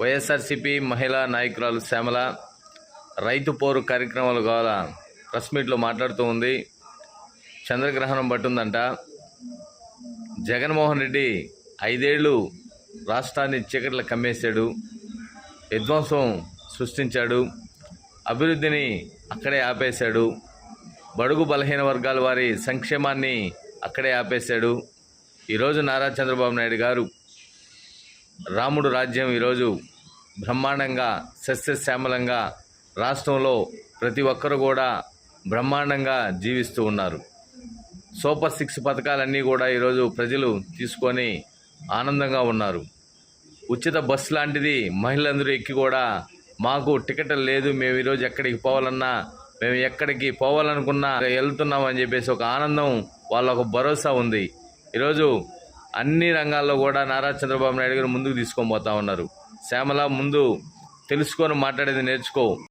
వైఎస్ఆర్సీపీ మహిళా నాయకురాలు శ్యామల రైతు పోరు కార్యక్రమాలు గల ప్రెస్ మీట్లో మాట్లాడుతూ ఉంది. చంద్రగ్రహణం పట్టుందంట. జగన్మోహన్ రెడ్డి ఐదేళ్ళు రాష్ట్రాన్ని చీకట్ల కమ్మేశాడు. విధ్వంసం సృష్టించాడు. అభివృద్ధిని అక్కడే ఆపేశాడు. బడుగు బలహీన వర్గాల వారి సంక్షేమాన్ని అక్కడే ఆపేశాడు. ఈరోజు నారా చంద్రబాబు నాయుడు గారు రాముడు రాజ్యం ఈరోజు బ్రహ్మాండంగా సస్యశ్యామలంగా రాష్ట్రంలో ప్రతి ఒక్కరు కూడా బ్రహ్మాండంగా జీవిస్తూ ఉన్నారు. సూపర్ సిక్స్ పథకాలన్నీ కూడా ఈరోజు ప్రజలు తీసుకొని ఆనందంగా ఉన్నారు. ఉచిత బస్సు లాంటిది మహిళలందరూ ఎక్కి కూడా మాకు టికెట్ లేదు మేము ఈరోజు ఎక్కడికి పోవాలన్నా మేము ఎక్కడికి పోవాలనుకున్నా వెళ్తున్నాం అని చెప్పేసి ఒక ఆనందం వాళ్ళ ఒక భరోసా ఉంది. ఈరోజు అన్ని రంగాల్లో కూడా నారా చంద్రబాబు నాయుడు గారు ముందుకు తీసుకొని పోతా ఉన్నారు. శ్యామల ముందు తెలుసుకొని మాట్లాడేది నేర్చుకో.